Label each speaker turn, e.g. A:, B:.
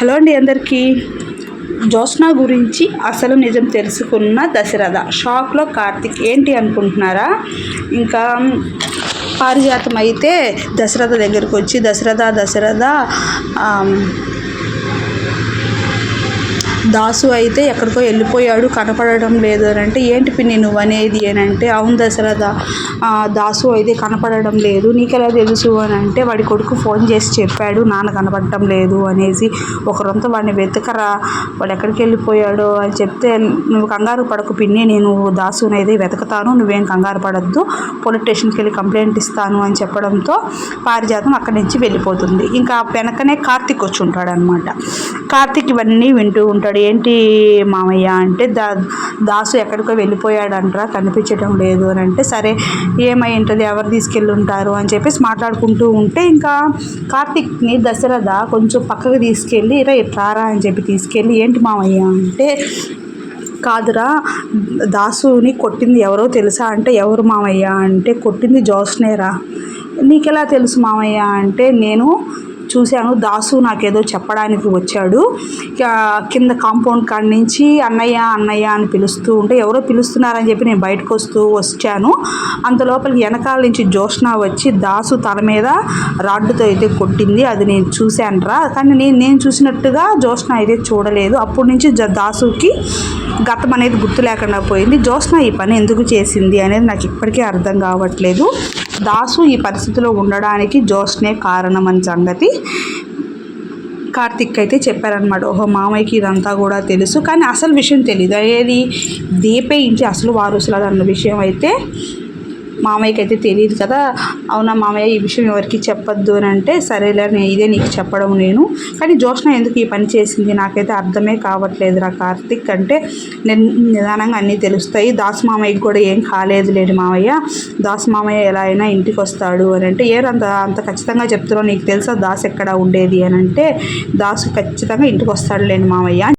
A: Hello అండి అందరికీ. జ్యోత్స్న గురించి అసలు నిజం తెలుసుకున్న దశరథ. షాక్లో కార్తిక్ ఏంటి అనుకుంటున్నారా? ఇంకా పారిజాతం అయితే దశరథ దగ్గరికి వచ్చి దశరథ దశరథ దాసు అయితే ఎక్కడికో వెళ్ళిపోయాడు. కనపడడం లేదు అని అంటే ఏంటి పిన్ని నువ్వు అనేది? అని అంటే అవును దశరథ దాసు అయితే కనపడడం లేదు. నీకెలా తెలుసు? అని అంటే వాడి కొడుకు ఫోన్ చేసి చెప్పాడు నాన్న కనపడటం లేదు అనేసి. ఒకరంతా వాడిని వెతకరా వాడు ఎక్కడికి వెళ్ళిపోయాడో? అని చెప్తే నువ్వు కంగారు పడకు పిన్ని నేను దాసుని అయితే వెతకతాను. నువ్వేం కంగారు పడద్దు. పోలీస్ స్టేషన్కి వెళ్ళి కంప్లైంట్ ఇస్తాను అని చెప్పడంతో పారిజాతం అక్కడి నుంచి వెళ్ళిపోతుంది. ఇంకా వెనకనే కార్తీక్ వచ్చి ఉంటాడు అనమాట కార్తీక్ ఇవన్నీ వింటూ ఉంటాడు. ఏంటి మామయ్య అంటే దా దాసు ఎక్కడికో వెళ్ళిపోయాడంట్రా కనిపించడం లేదు అని అంటే సరే ఏమై ఉంటుంది ఎవరు తీసుకెళ్ళి ఉంటారు అని చెప్పేసి మాట్లాడుకుంటూ ఉంటే ఇంకా కార్తీక్ని దశరథ కొంచెం పక్కకు తీసుకెళ్ళి రా రారా అని చెప్పి తీసుకెళ్ళి ఏంటి మామయ్య? అంటే కాదురా దాసుని కొట్టింది ఎవరో తెలుసా? అంటే ఎవరు మామయ్య? అంటే కొట్టింది జోస్నేరా. నీకెలా తెలుసు మామయ్య? అంటే నేను చూశాను. దాసు నాకేదో చెప్పడానికి వచ్చాడు. కింద కాంపౌండ్ కాడ నుంచి అన్నయ్య అన్నయ్య అని పిలుస్తూ ఉంటే ఎవరో పిలుస్తున్నారని చెప్పి నేను బయటకు వస్తూ వచ్చాను. అంత లోపలికి వెనకాల నుంచి జోష్న వచ్చి దాసు తల మీద రాడ్డుతో అయితే కొట్టింది. అది నేను చూశానురా. కానీ నేను నేను చూసినట్టుగా జోష్న అయితే చూడలేదు. అప్పటి నుంచి జ- దాసుకి గతం అనేది గుర్తు లేకుండా పోయింది. జోష్న ఈ పని ఎందుకు చేసింది అనేది నాకు ఇప్పటికీ అర్థం కావట్లేదు. దాసు ఈ పరిస్థితిలో ఉండడానికి జోష్నే కారణం అని సంగతి కార్తిక్ అయితే చెప్పారనమాట ఓహో మామయ్యకి ఇదంతా కూడా తెలుసు. కానీ అసలు విషయం తెలియదు ఏది? దీపే ఇంటి అసలు వారసులు అన్న విషయం అయితే మామయ్యకి అయితే తెలియదు కదా. అవునా మామయ్య ఈ విషయం ఎవరికి చెప్పొద్దు అని అంటే సరేలే ఇదే నీకు చెప్పడం నేను. కానీ జోష్ణ ఎందుకు ఈ పని చేసింది? నాకైతే అర్థమే కావట్లేదురా కార్తిక్. అంటే నిదానంగా అన్నీ తెలుస్తాయి. దాస్ మామయ్యకి కూడా ఏం కాలేదు లేడు మామయ్య. దాస్ మామయ్య ఎలా అయినా ఇంటికి వస్తాడు అని అంటే ఏరంత అంత ఖచ్చితంగా చెప్తున్నావు? నీకు తెలుసా దాస్ ఎక్కడ ఉండేది అని అంటే దాసు ఖచ్చితంగా ఇంటికి వస్తాడు లేని మామయ్య.